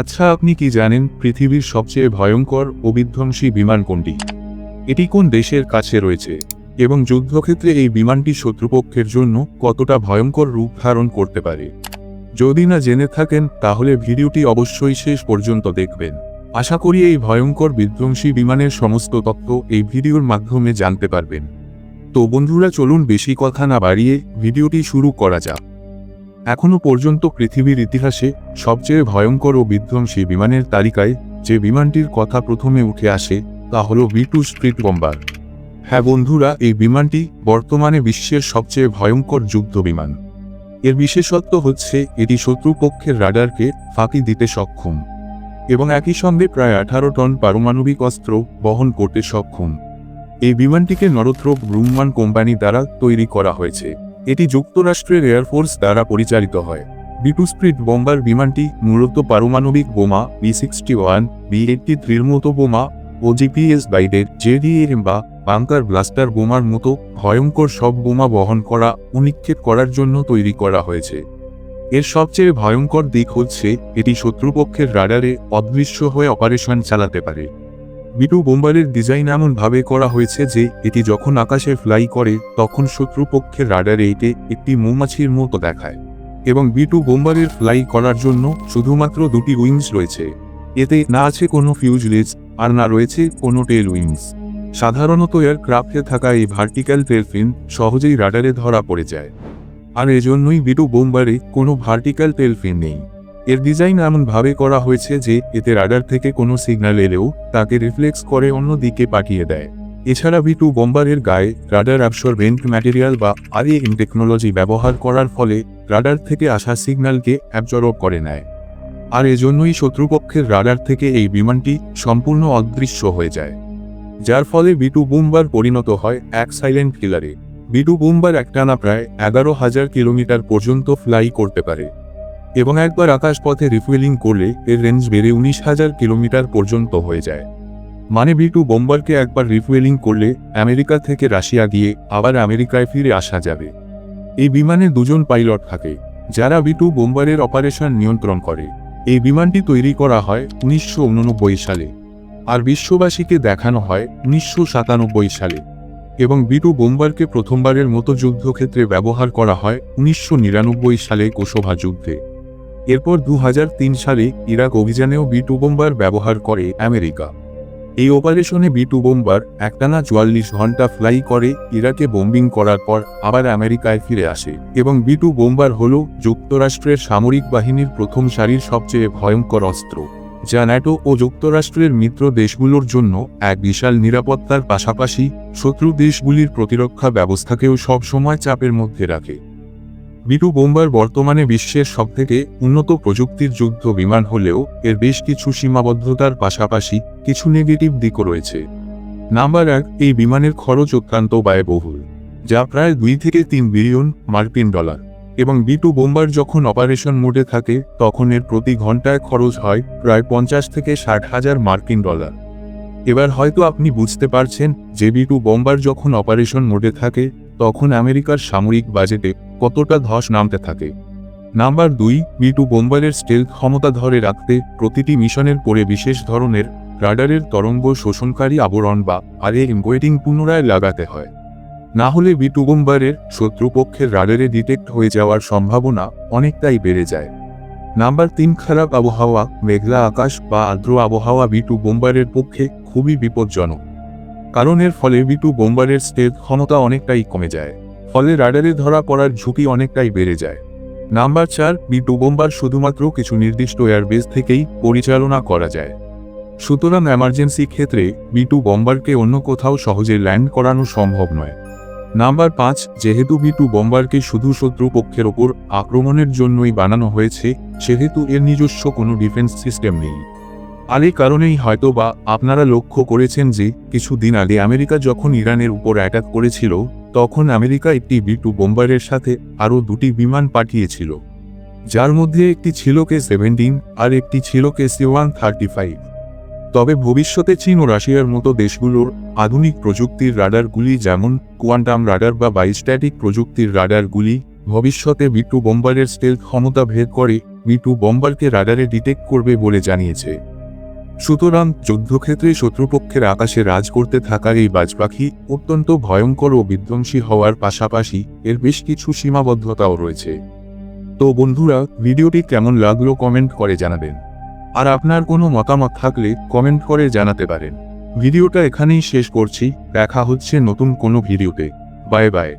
আচ্ছা আপনি কি জানেন পৃথিবীর সবচেয়ে ভয়ঙ্কর ও বিধ্বংসী বিমান কোনটি? এটি কোন দেশের কাছে রয়েছে? এবং যুদ্ধক্ষেত্রে এই বিমানটি শত্রুপক্ষের জন্য কতটা ভয়ঙ্কর রূপ ধারণ করতে পারে? যদি না জেনে থাকেন, তাহলে ভিডিওটি অবশ্যই শেষ পর্যন্ত দেখবেন। আশা করি এই ভয়ঙ্কর বিধ্বংসী বিমানের সমস্ত তথ্য এই ভিডিওর মাধ্যমে জানতে পারবেন। তো বন্ধুরা, চলুন বেশি কথা না বাড়িয়ে ভিডিওটি শুরু করা যাক। এখনও পর্যন্ত পৃথিবীর ইতিহাসে সবচেয়ে ভয়ঙ্কর ও বিধ্বংসী বিমানের তালিকায় যে বিমানটির কথা প্রথমে উঠে আসে, তা হল বি টু স্ট্রিট বম্বার। হ্যাঁ বন্ধুরা, এই বিমানটি বর্তমানে বিশ্বের সবচেয়ে ভয়ঙ্কর যুদ্ধ বিমান। এর বিশেষত্ব হচ্ছে, এটি শত্রুপক্ষের রাডারকে ফাঁকি দিতে সক্ষম এবং একই সঙ্গে প্রায় আঠারো টন পারমাণবিক অস্ত্র বহন করতে সক্ষম। এই বিমানটিকে নরথ্রোপ ব্রুমমান কোম্পানি দ্বারা তৈরি করা হয়েছে। এটি যুক্তরাষ্ট্রের এয়ারফোর্স দ্বারা পরিচালিত হয়। বিটু স্প্রিট বম্বার বিমানটি মূলত পারমাণবিক বোমা B sixty one B eighty থ্রির মতো বোমা ও জিপিএস গাইডেড জেডিএম বা বাংকার ব্লাস্টার বোমার মতো ভয়ঙ্কর সব বোমা বহন করা ও নিক্ষেপ করার জন্য তৈরি করা হয়েছে। এর সবচেয়ে ভয়ঙ্কর দিক হচ্ছে, এটি শত্রুপক্ষের রাডারে অদৃশ্য হয়ে অপারেশন চালাতে পারে। বিটু বোম্বারের ডিজাইন এমনভাবে করা হয়েছে যে, এটি যখন আকাশে ফ্লাই করে, তখন শত্রুপক্ষের রাডারে এতে একটি মৌমাছির মতো দেখায়। এবং বিটু বোম্বারের ফ্লাই করার জন্য শুধুমাত্র দুটি উইংস রয়েছে। এতে না আছে কোনো ফিউজলেজ আর না রয়েছে কোনো টেল উইংস সাধারণত এয়ারক্রাফটে থাকা এই ভার্টিক্যাল টেলফিন সহজেই রাডারে ধরা পড়ে যায়। আর এজন্যই বিটু বোম্বারে কোনো ভার্টিক্যাল টেলফিন নেই। এর ডিজাইন এমনভাবে করা হয়েছে যে, এতে রাডার থেকে কোনো সিগন্যাল এলেও, তাকে রিফ্লেক্স করে অন্য দিকে পাঠিয়ে দেয়। এছাড়া বিটু বোম্বারের গায়ে রাডার অ্যাবসরবেন্ট ম্যাটেরিয়াল বা আরএএম টেকনোলজি ব্যবহার করার ফলে রাডার থেকে আসা সিগন্যালকে অ্যাবজর্ব করে নেয়। আর এজন্যই শত্রুপক্ষের রাডার থেকে এই বিমানটি সম্পূর্ণ অদৃশ্য হয়ে যায়। যার ফলে বিটু বুমবার পরিণত হয় এক সাইলেন্ট কিলারে বিটু বুমবার একটানা প্রায় এগারো হাজার কিলোমিটার পর্যন্ত ফ্লাই করতে পারে। এবং একবার আকাশপথে রিফুয়েলিং করলে এর রেঞ্জ বেড়ে উনিশ হাজার কিলোমিটার পর্যন্ত হয়ে যায়। মানে বি টু বোম্বারকে একবার রিফুয়েলিং করলে আমেরিকা থেকে রাশিয়া গিয়ে আবার আমেরিকায় ফিরে আসা যাবে। এই বিমানে দুজন পাইলট থাকে, যারা বিটু বোম্বারের অপারেশন নিয়ন্ত্রণ করে। এই বিমানটি তৈরি করা হয় উনিশশো উননব্বই সালে আর বিশ্ববাসীকে দেখানো হয় উনিশশো সাতানব্বই সালে এবং বিটু বোম্বারকে প্রথমবারের মতো যুদ্ধক্ষেত্রে ব্যবহার করা হয় উনিশশো নিরানব্বই সালে কোসোভা যুদ্ধে। এরপর দু হাজার তিন সালে ইরাক অভিযানেও বি টু বোম্বার ব্যবহার করে আমেরিকা। এই অপারেশনে বি টু বোম্বার একটানা চুয়াল্লিশ ঘণ্টা ফ্লাই করে ইরাকে বোম্বিং করার পর আবার আমেরিকায় ফিরে আসে এবং বি টু বোম্বার হল যুক্তরাষ্ট্রের সামরিক বাহিনীর প্রথম সারির সবচেয়ে ভয়ঙ্কর অস্ত্র, যা ন্যাটো ও যুক্তরাষ্ট্রের মিত্র দেশগুলোর জন্য এক বিশাল নিরাপত্তার পাশাপাশি শত্রু দেশগুলির প্রতিরক্ষা ব্যবস্থাকেও সবসময় চাপের মধ্যে রাখে। বিটু বোম্বার বর্তমানে বিশ্বের সবথেকে উন্নত প্রযুক্তির যুদ্ধ বিমান হলেও এর বেশ কিছু সীমাবদ্ধতার পাশাপাশি কিছু নেগেটিভ দিকও রয়েছে। নাম্বার এক, এই বিমানের খরচ অত্যন্ত ব্যয়বহুল, যা প্রায় দুই থেকে তিন বিলিয়ন মার্কিন ডলার এবং বিটু বোম্বার যখন অপারেশন মোডে থাকে, তখন এর প্রতি ঘন্টায় খরচ হয় প্রায় পঞ্চাশ থেকে ষাট হাজার মার্কিন ডলার। এবার হয়তো আপনি বুঝতে পারছেন যে বিটু বোম্বার যখন অপারেশন মোডে থাকে তখন আমেরিকার সামরিক বাজেটে কতটা ধস নামতে থাকে। নাম্বার দুই বি টু বোম্বারের স্টেলথ ক্ষমতা ধরে রাখতে প্রতিটি মিশনের পরে বিশেষ ধরনের রাডারের তরঙ্গ শোষণকারী আবরণ বা আরে ইমবোয়েটিং পুনরায় লাগাতে হয়। না হলে বি টু বোম্বারের শত্রুপক্ষের রাডারে ডিটেক্ট হয়ে যাওয়ার সম্ভাবনা অনেকটাই বেড়ে যায়। নাম্বার তিন, খারাপ আবহাওয়া, মেঘলা আকাশ বা আর্দ্র আবহাওয়া বি টু বোম্বারের পক্ষে খুবই বিপজ্জনক। কারণ এর ফলে বি টু বোম্বারের স্টেজ ক্ষমতা অনেকটাই কমে যায়। ফলে রাডারে ধরা পড়ার ঝুঁকি অনেকটাই বেড়ে যায়। নাম্বার চার বি টু বোম্বার শুধুমাত্র কিছু নির্দিষ্ট এয়ারবেস থেকেই পরিচালনা করা যায়। সুতরাং এমার্জেন্সি ক্ষেত্রে বি টু বম্বারকে অন্য কোথাও সহজে ল্যান্ড করানো সম্ভব নয়। নাম্বার পাঁচ, যেহেতু বি টু বম্বারকে শুধু শত্রু পক্ষের ওপর আক্রমণের জন্যই বানানো হয়েছে, সেহেতু এর নিজস্ব কোনো ডিফেন্স সিস্টেম নেই। আর কারণেই হয়তো বা আপনারা লক্ষ্য করেছেন যে, কিছুদিন আগে আমেরিকা যখন ইরানের উপর অ্যাটাক করেছিল, তখন আমেরিকা একটি বি টু বোম্বারের সাথে আরও দুটি বিমান পাঠিয়েছিল। যার মধ্যে একটি ছিল কে সেভেন্টিন আর একটি ছিল K C one thirty five. তবে ভবিষ্যতে চীন ও রাশিয়ার মতো দেশগুলোর আধুনিক প্রযুক্তির রাডারগুলি যেমন কোয়ান্টাম রাডার বা বাইস্ট্যাটিক প্রযুক্তির রাডারগুলি, ভবিষ্যতে বিট্টু বোম্বারের স্টেল ক্ষমতা ভেদ করে মি টু বম্বারকে রাডারে ডিটেক্ট করবে বলে জানিয়েছে। সুতরাং যুদ্ধক্ষেত্রে শত্রুপক্ষের আকাশে রাজ করতে থাকা এই বাজপাখি অত্যন্ত ভয়ঙ্কর ও বিধ্বংসী হওয়ার পাশাপাশি এর বেশ কিছু সীমাবদ্ধতাও রয়েছে। তো বন্ধুরা, ভিডিওটি কেমন লাগল কমেন্ট করে জানাবেন। আর আপনার কোনো মতামত থাকলে কমেন্ট করে জানাতে পারেন। ভিডিওটা এখানেই শেষ করছি। দেখা হচ্ছে নতুন কোনো ভিডিওতে। Bye bye.